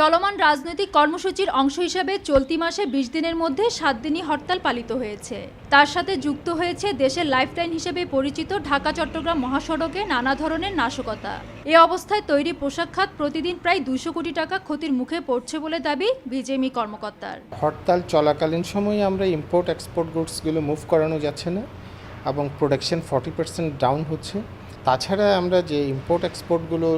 চলমান রাজনৈতিক কর্মসূচির অংশ হিসাবে চলতি মাসে বিশ দিনের মধ্যে সাত দিনই হরতাল পালিত হয়েছে। তার সাথে যুক্ত হয়েছে দেশের লাইফলাইন হিসেবে পরিচিত ঢাকা, চট্টগ্রাম মহাসড়কে নানা ধরনের নাশকতা। এ অবস্থায় তৈরি পোশাক খাত প্রতিদিন প্রায় দুশো কোটি টাকা ক্ষতির মুখে পড়ছে বলে দাবি বিজেএমই কর্মকর্তার। হরতাল চলাকালীন সময়ে আমরা ইম্পোর্ট এক্সপোর্ট গুডসগুলো মুভ করানো যাচ্ছে না এবং প্রোডাকশন ফর্টি পার্সেন্ট ডাউন হচ্ছে। তাছাড়া আমরা যে ইম্পোর্ট এক্সপোর্টগুলো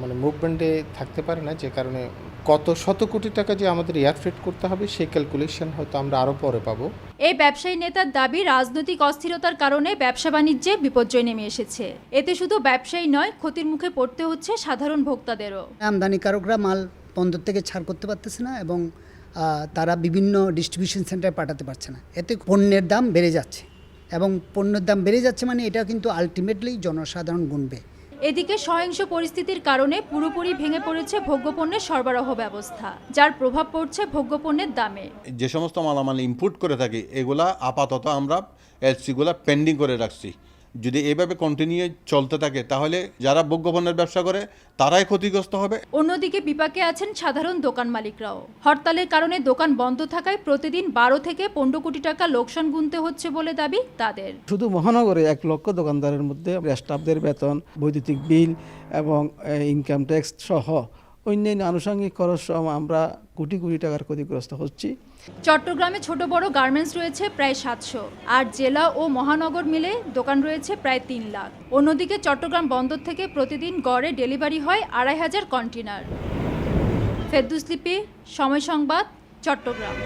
মানে মুভমেন্টে থাকতে পারে না যে কারণে কত শত কোটি টাকা যে আমাদের এয়ার ফ্রেট করতে হবে সেই ক্যালকুলেশন হয়তো আমরা আরও পরে পাবো। এই ব্যবসায়ী নেতার দাবি রাজনৈতিক অস্থিরতার কারণে ব্যবসা বাণিজ্যে বিপর্যয় নেমে এসেছে। এতে শুধু ব্যবসায়ী নয় ক্ষতির মুখে পড়তে হচ্ছে সাধারণ ভোক্তাদেরও। আমদানিকারকরা মাল বন্দর থেকে ছাড় করতে পারতেছে না এবং তারা বিভিন্ন ডিস্ট্রিবিউশন সেন্টারে পাঠাতে পারছে না। এতে পণ্যের দাম বেড়ে যাচ্ছে। এবং পণ্যের দাম বেড়ে যাচ্ছে মানে এটা কিন্তু আলটিমেটলি জনসাধারণ গুনবে। এদিকে সহিংস পরিস্থিতির কারণে পুরোপুরি ভেঙে পড়েছে ভোগ্যপণ্যের সরবরাহ ব্যবস্থা, যার প্রভাব পড়ছে ভোগ্যপণ্যের দামে। যে সমস্ত মালামাল ইম্পোর্ট করে থাকি, এগুলা আপাতত আমরা এলসিগুলা পেন্ডিং করে রাখছি। যদি এভাবে কন্টিনিউ চলতে থাকে তাহলে যারা ভোগ্যপণ্যের ব্যবসা করে তারাই ক্ষতিগ্রস্ত হবে। অন্যদিকে বিপাকে আছেন সাধারণ দোকান মালিকরাও। হরতালের কারণে দোকান বন্ধ থাকায় প্রতিদিন বারো থেকে পনেরো কোটি টাকা লোকসান গুনতে হচ্ছে বলে দাবি তাদের। শুধু মহানগরে এক লক্ষ দোকানদারের মধ্যে স্টাফদের বেতন বৈদ্যুতিক বিল এবং ইনকাম ট্যাক্স সহ অন্যান্য আনুষঙ্গিক খরচ সহ আমরা কোটি কোটি টাকার ক্ষতিগ্রস্ত হচ্ছি। চট্টগ্রামে ছোট বড় গার্মেন্টস রয়েছে প্রায় সাতশো, আর জেলা ও মহানগর মিলে দোকান রয়েছে প্রায় তিন লাখ। অন্যদিকে চট্টগ্রাম বন্দর থেকে প্রতিদিন গড়ে ডেলিভারি হয় আড়াই হাজার কন্টেনার ফেরদুসলিপি সময় সংবাদ, চট্টগ্রাম।